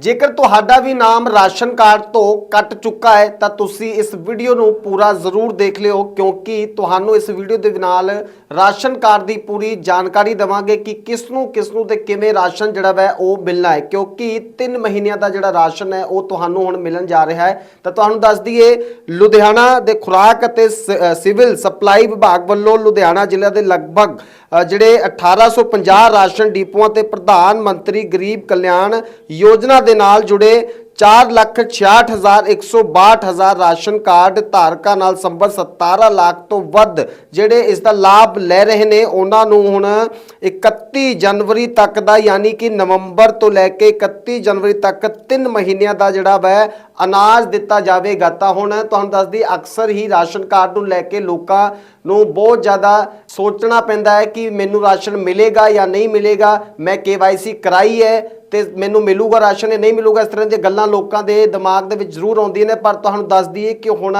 ਜੇਕਰ ਤੁਹਾਡਾ ਵੀ ਨਾਮ ਰਾਸ਼ਨ ਕਾਰਡ ਤੋਂ ਕੱਟ ਚੁੱਕਾ ਹੈ, ਤਾਂ ਤੁਸੀਂ ਇਸ ਵੀਡੀਓ ਨੂੰ ਪੂਰਾ ਜ਼ਰੂਰ ਦੇਖ ਲਿਓ, ਕਿਉਂਕਿ ਤੁਹਾਨੂੰ ਇਸ ਵੀਡੀਓ ਦੇ ਨਾਲ ਰਾਸ਼ਨ ਕਾਰਡ ਦੀ ਪੂਰੀ ਜਾਣਕਾਰੀ ਦਵਾਂਗੇ ਕਿ ਕਿਸ ਨੂੰ ਕਿਸ ਨੂੰ ਤੇ ਕਿਵੇਂ ਰਾਸ਼ਨ ਜਿਹੜਾ ਵੈ, ਉਹ ਮਿਲਣਾ ਹੈ। ਕਿਉਂਕਿ 3 ਮਹੀਨਿਆਂ ਦਾ ਜਿਹੜਾ ਰਾਸ਼ਨ ਹੈ, ਉਹ ਤੁਹਾਨੂੰ ਹੁਣ ਮਿਲਣ ਜਾ ਰਿਹਾ ਹੈ। ਤਾਂ ਤੁਹਾਨੂੰ ਦੱਸ ਦਈਏ, ਲੁਧਿਆਣਾ ਦੇ ਖੁਰਾਕ ਅਤੇ ਸ- ਸਿਵਲ ਸਪਲਾਈ ਵਿਭਾਗ ਵੱਲੋਂ ਲੁਧਿਆਣਾ ਜ਼ਿਲ੍ਹਾ ਦੇ ਲਗਭਗ ਜਿਹੜੇ 1850 ਰਾਸ਼ਨ ਡਿਪੂਆਂ ਤੇ ਪ੍ਰਧਾਨ ਮੰਤਰੀ ਗਰੀਬ ਕਲਿਆਣ ਯੋਜਨਾ ਦੇ ਨਾਲ ਜੁੜੇ 466162 ਰਾਸ਼ਨ ਕਾਰਡ ਧਾਰਕਾਂ ਨਾਲ ਸੰਬੰਧ 17 ਲੱਖ ਤੋਂ ਵੱਧ ਜਿਹੜੇ ਇਸ ਦਾ ਲਾਭ ਲੈ ਰਹੇ ਨੇ, ਉਹਨਾਂ ਨੂੰ ਹੁਣ 31 ਜਨਵਰੀ ਤੱਕ ਦਾ ਯਾਨੀ ਕਿ ਨਵੰਬਰ ਤੋਂ ਲੈ ਕੇ 31 ਜਨਵਰੀ ਤੱਕ 3 ਮਹੀਨਿਆਂ ਦਾ ਜਿਹੜਾ ਵੈ ਅਨਾਜ ਦਿੱਤਾ ਜਾਵੇਗਾ। ਤਾਂ ਹੁਣ ਤੁਹਾਨੂੰ ਦੱਸਦੀ ਅਕਸਰ ਹੀ ਰਾਸ਼ਨ ਕਾਰਡ ਨੂੰ ਲੈ ਕੇ ਲੋਕਾਂ ਨੂੰ ਬਹੁਤ ਜ਼ਿਆਦਾ ਸੋਚਣਾ ਪੈਂਦਾ ਹੈ ਕਿ ਮੈਨੂੰ ਰਾਸ਼ਨ ਮਿਲੇਗਾ ਜਾਂ ਨਹੀਂ ਮਿਲੇਗਾ, ਮੈਂ KYC ਕਰਾਈ ਹੈ ਤੇ ਮੈਨੂੰ ਮਿਲੂਗਾ ਰਾਸ਼ਨ ਇਹ ਨਹੀਂ ਮਿਲੂਗਾ, ਇਸ ਤਰ੍ਹਾਂ ਦੀਆਂ ਗੱਲਾਂ ਲੋਕਾਂ ਦੇ ਦਿਮਾਗ ਦੇ ਵਿੱਚ ਜ਼ਰੂਰ ਆਉਂਦੀਆਂ ਨੇ, ਪਰ ਤੁਹਾਨੂੰ ਦੱਸ ਦਈਏ ਕਿ ਹੁਣ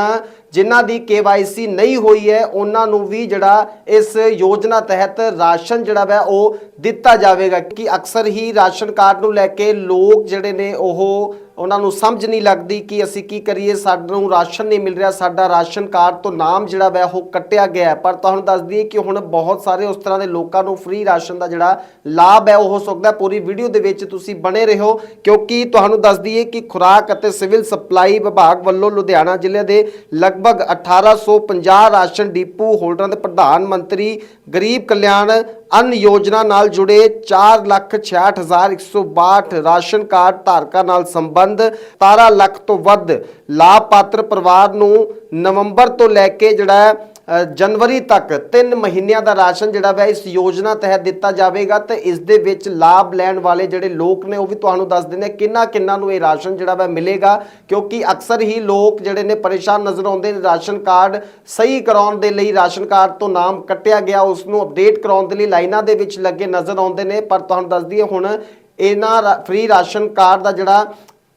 ਜਿਨ੍ਹਾਂ ਦੀ KYC ਨਹੀਂ ਹੋਈ ਹੈ, ਉਹਨਾਂ ਨੂੰ ਵੀ ਜਿਹੜਾ ਇਸ ਯੋਜਨਾ ਤਹਿਤ ਰਾਸ਼ਨ ਜਿਹੜਾ ਵੈ ਉਹ ਦਿੱਤਾ ਜਾਵੇਗਾ ਕਿ ਅਕਸਰ ਹੀ ਰਾਸ਼ਨ ਕਾਰਡ ਨੂੰ ਲੈ ਕੇ ਲੋਕ ਜਿਹੜੇ ਨੇ ਉਹ ਉਹਨਾਂ ਨੂੰ ਸਮਝ ਨਹੀਂ ਲੱਗਦੀ ਕਿ ਅਸੀਂ ਕੀ ਕਰੀਏ, ਸਾਨੂੰ ਰਾਸ਼ਨ ਨਹੀਂ ਮਿਲ ਰਿਹਾ, ਸਾਡਾ ਰਾਸ਼ਨ ਕਾਰਡ ਤੋਂ ਨਾਮ ਜਿਹੜਾ ਵੈ, ਉਹ ਕੱਟਿਆ ਗਿਆ ਪਰ ਤੁਹਾਨੂੰ ਦੱਸ ਦਈਏ ਕਿ ਹੁਣ ਬਹੁਤ ਸਾਰੇ ਉਸ ਤਰ੍ਹਾਂ ਦੇ ਲੋਕਾਂ ਨੂੰ ਫ੍ਰੀ ਰਾਸ਼ਨ ਦਾ ਜਿਹੜਾ ਲਾਭ ਹੈ, ਉਹ ਹੋ ਸਕਦਾ ਪੂਰੀ ਵੀਡੀਓ ਦੇ ਵਿੱਚ ਤੁਸੀਂ ਬਣੇ ਰਹੋ, ਕਿਉਂਕਿ ਤੁਹਾਨੂੰ ਦੱਸ ਦਈਏ ਕਿ ਖੁਰਾਕ ਅਤੇ ਸਿਵਲ ਸਪਲਾਈ ਵਿਭਾਗ ਵੱਲੋਂ ਲੁਧਿਆਣਾ ਜ਼ਿਲ੍ਹੇ ਦੇ ਲਗਭਗ 1850 ਰਾਸ਼ਨ ਡਿਪੂ ਹੋਲਡਰਾਂ ਦੇ ਪ੍ਰਧਾਨ ਮੰਤਰੀ ਗਰੀਬ ਕਲਿਆਣ ਅਨ ਯੋਜਨਾ ਨਾਲ ਜੁੜੇ 466162 ਰਾਸ਼ਨ ਕਾਰਡ ਧਾਰਕਾਂ ਨਾਲ ਸੰਬੰਧ 17 ਲੱਖ ਤੋਂ ਵੱਧ ਲਾਭਪਾਤਰ ਪਰਿਵਾਰ ਨੂੰ ਨਵੰਬਰ ਤੋਂ ਲੈ ਕੇ ਜਿਹੜਾ ਜਨਵਰੀ ਤੱਕ 3 ਮਹੀਨਿਆਂ ਦਾ ਰਾਸ਼ਨ ਜਿਹੜਾ ਵੈ ਇਸ ਯੋਜਨਾ ਤਹਿਤ ਦਿੱਤਾ ਜਾਵੇਗਾ ਤੇ ਇਸ ਦੇ ਵਿੱਚ ਲਾਭ ਲੈਣ ਵਾਲੇ ਜਿਹੜੇ ਲੋਕ ਨੇ ਉਹ ਵੀ ਤੁਹਾਨੂੰ ਦੱਸ ਦਿੰਦੇ ਕਿੰਨਾ ਕਿੰਨਾ ਨੂੰ ਇਹ ਰਾਸ਼ਨ ਜਿਹੜਾ ਵੈ ਮਿਲੇਗਾ, ਕਿਉਂਕਿ ਅਕਸਰ ਹੀ ਲੋਕ ਜਿਹੜੇ ਨੇ ਪਰੇਸ਼ਾਨ ਨਜ਼ਰ ਆਉਂਦੇ ਨੇ ਰਾਸ਼ਨ ਕਾਰਡ ਸਹੀ ਕਰਾਉਣ ਦੇ ਲਈ, ਰਾਸ਼ਨ ਕਾਰਡ ਤੋਂ ਨਾਮ ਕੱਟਿਆ ਗਿਆ, ਉਸ ਨੂੰ ਅਪਡੇਟ ਕਰਾਉਣ ਦੇ ਲਈ ਲਾਈਨਾਂ ਦੇ ਵਿੱਚ ਲੱਗੇ ਨਜ਼ਰ ਆਉਂਦੇ ਨੇ, ਪਰ ਤੁਹਾਨੂੰ ਦੱਸ ਦਈਏ ਹੁਣ ਇਹਨਾਂ ਫ੍ਰੀ ਰਾਸ਼ਨ ਕਾਰਡ ਦਾ ਜਿਹੜਾ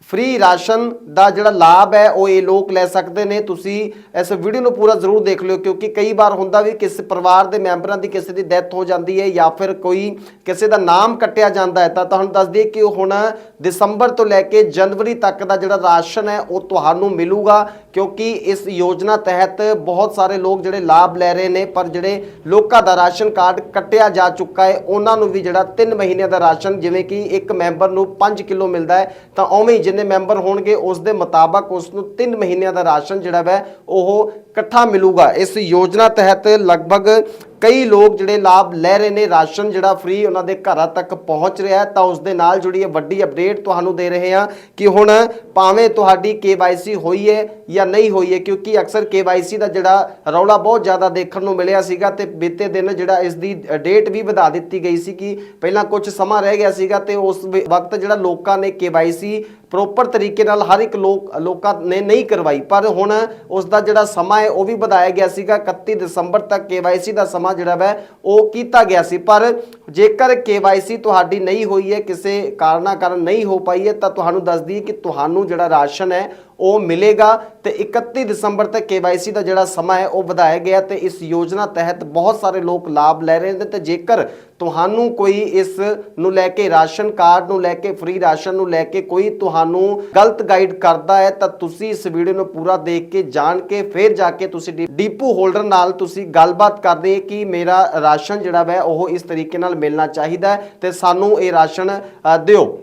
ਫ੍ਰੀ ਰਾਸ਼ਨ ਦਾ ਜਿਹੜਾ ਲਾਭ ਹੈ, ਉਹ ਇਹ ਲੋਕ ਲੈ ਸਕਦੇ ਨੇ। ਤੁਸੀਂ ਇਸ ਵੀਡੀਓ ਨੂੰ ਪੂਰਾ ਜ਼ਰੂਰ ਦੇਖ ਲਿਓ, ਕਿਉਂਕਿ ਕਈ ਵਾਰ ਹੁੰਦਾ ਵੀ ਕਿਸੇ ਪਰਿਵਾਰ ਦੇ ਮੈਂਬਰਾਂ ਦੀ ਕਿਸੇ ਦੀ ਡੈਥ ਹੋ ਜਾਂਦੀ ਹੈ ਜਾਂ ਫਿਰ ਕੋਈ ਕਿਸੇ ਦਾ ਨਾਮ ਕੱਟਿਆ ਜਾਂਦਾ ਹੈ। ਤਾਂ ਤੁਹਾਨੂੰ ਦੱਸ ਦਈਏ ਕਿ ਹੁਣ ਦਸੰਬਰ ਤੋਂ ਲੈ ਕੇ ਜਨਵਰੀ ਤੱਕ ਦਾ ਜਿਹੜਾ ਰਾਸ਼ਨ ਹੈ, ਉਹ ਤੁਹਾਨੂੰ ਮਿਲੂਗਾ, ਕਿਉਂਕਿ ਇਸ ਯੋਜਨਾ ਤਹਿਤ ਬਹੁਤ ਸਾਰੇ ਲੋਕ ਜਿਹੜੇ ਲਾਭ ਲੈ ਰਹੇ ਨੇ, ਪਰ ਜਿਹੜੇ ਲੋਕਾਂ ਦਾ ਰਾਸ਼ਨ ਕਾਰਡ ਕੱਟਿਆ ਜਾ ਚੁੱਕਾ ਹੈ, ਉਹਨਾਂ ਨੂੰ ਵੀ ਜਿਹੜਾ 3 ਮਹੀਨਿਆਂ ਦਾ ਰਾਸ਼ਨ, ਜਿਵੇਂ ਕਿ ਇੱਕ ਮੈਂਬਰ ਨੂੰ 5 ਕਿਲੋ ਮਿਲਦਾ ਹੈ, ਤਾਂ ਉਵੇਂ ਹੀ ਜਿੰਨੇ ਮੈਂਬਰ ਹੋਣਗੇ, ਉਸ ਦੇ ਮੁਤਾਬਕ ਉਸ ਨੂੰ 3 ਮਹੀਨਿਆਂ ਦਾ ਰਾਸ਼ਨ ਜਿਹੜਾ ਵੈ, ਉਹ ਇਕੱਠਾ ਮਿਲੂਗਾ। ਇਸ ਯੋਜਨਾ ਤਹਿਤ ਲਗਭਗ ਕਈ ਲੋਕ ਜਿਹੜੇ ਲਾਭ ਲੈ ਰਹੇ ਨੇ, ਰਾਸ਼ਨ ਜਿਹੜਾ ਫ੍ਰੀ ਉਹਨਾਂ ਦੇ ਘਰਾਂ ਤੱਕ ਪਹੁੰਚ ਰਿਹਾ ਤਾਂ ਉਸ ਦੇ ਨਾਲ ਜੁੜੀ ਇਹ ਵੱਡੀ ਅਪਡੇਟ ਤੁਹਾਨੂੰ ਦੇ ਰਹੇ ਹਾਂ ਕਿ ਹੁਣ ਭਾਵੇਂ ਤੁਹਾਡੀ KYC ਹੋਈ ਹੈ ਜਾਂ ਨਹੀਂ ਹੋਈ ਹੈ, ਕਿਉਂਕਿ ਅਕਸਰ KYC ਦਾ ਜਿਹੜਾ ਰੌਲਾ ਬਹੁਤ ਜ਼ਿਆਦਾ ਦੇਖਣ ਨੂੰ ਮਿਲਿਆ ਸੀਗਾ ਤੇ ਬੀਤੇ ਦਿਨ ਜਿਹੜਾ ਇਸ ਦੀ ਡੇਟ ਵੀ ਵਧਾ ਦਿੱਤੀ ਗਈ ਸੀ ਕਿ ਪਹਿਲਾਂ ਕੁਝ ਸਮਾਂ ਰਹਿ ਗਿਆ ਸੀਗਾ ਤੇ ਉਸ ਵਕਤ ਜਿਹੜਾ ਲੋਕਾਂ ਨੇ KYC ਪ੍ਰੋਪਰ ਤਰੀਕੇ ਨਾਲ ਹਰ ਇੱਕ ਲੋਕ, ਲੋਕਾਂ ਨੇ ਨਹੀਂ ਕਰਵਾਈ। ਪਰ ਹੁਣ ਉਸ ਦਾ ਜਿਹੜਾ ਸਮਾਂ ਹੈ, ਉਹ ਵੀ ਵਧਾਇਆ ਗਿਆ ਸੀਗਾ। 31 ਦਸੰਬਰ ਤੱਕ KYC ਦਾ ਸਮਾਂ ਜਿਹੜਾ ਵੈ, ਉਹ ਕੀਤਾ ਗਿਆ ਸੀ। ਪਰ ਜੇਕਰ KYC ਤੁਹਾਡੀ ਨਹੀਂ ਹੋਈ ਹੈ, ਕਿਸੇ ਕਾਰਨਾਂ ਕਾਰਨ ਨਹੀਂ ਹੋ ਪਾਈ ਹੈ, ਤਾਂ ਤੁਹਾਨੂੰ ਦੱਸ ਦਈਏ ਕਿ ਤੁਹਾਨੂੰ ਜਿਹੜਾ ਰਾਸ਼ਨ ਹੈ ਉਹ ਮਿਲੇਗਾ ਤੇ 31 ਦਸੰਬਰ ਤੱਕ KYC ਦਾ ਜਿਹੜਾ ਸਮਾਂ ਹੈ, ਉਹ ਵਧਾਇਆ ਗਿਆ ਤੇ ਇਸ ਯੋਜਨਾ ਤਹਿਤ ਬਹੁਤ ਸਾਰੇ ਲੋਕ ਲਾਭ ਲੈ ਰਹੇ ਨੇ ਤੇ ਜੇਕਰ ਤੁਹਾਨੂੰ ਕੋਈ ਇਸ ਨੂੰ ਲੈ ਕੇ ਰਾਸ਼ਨ ਕਾਰਡ ਨੂੰ ਲੈ ਕੇ ਫ੍ਰੀ ਰਾਸ਼ਨ ਨੂੰ ਲੈ ਕੇ ਕੋਈ ਤੁਹਾਨੂੰ ਗਲਤ ਗਾਈਡ ਕਰਦਾ ਹੈ, ਤਾਂ ਤੁਸੀਂ ਇਸ ਵੀਡੀਓ ਨੂੰ ਪੂਰਾ ਦੇਖ ਕੇ, ਜਾਣ ਕੇ, ਫਿਰ ਜਾ ਕੇ ਤੁਸੀਂ ਡੀ- ਡੀਪੂ ਹੋਲਡਰ ਨਾਲ ਤੁਸੀਂ ਗੱਲਬਾਤ ਕਰਦੇ ਕਿ ਮੇਰਾ ਰਾਸ਼ਨ ਜਿਹੜਾ ਵੈ, ਉਹ ਇਸ ਤਰੀਕੇ ਨਾਲ ਮਿਲਣਾ ਚਾਹੀਦਾ ਹੈ ਤੇ ਸਾਨੂੰ ਇਹ ਰਾਸ਼ਨ ਦਿਓ।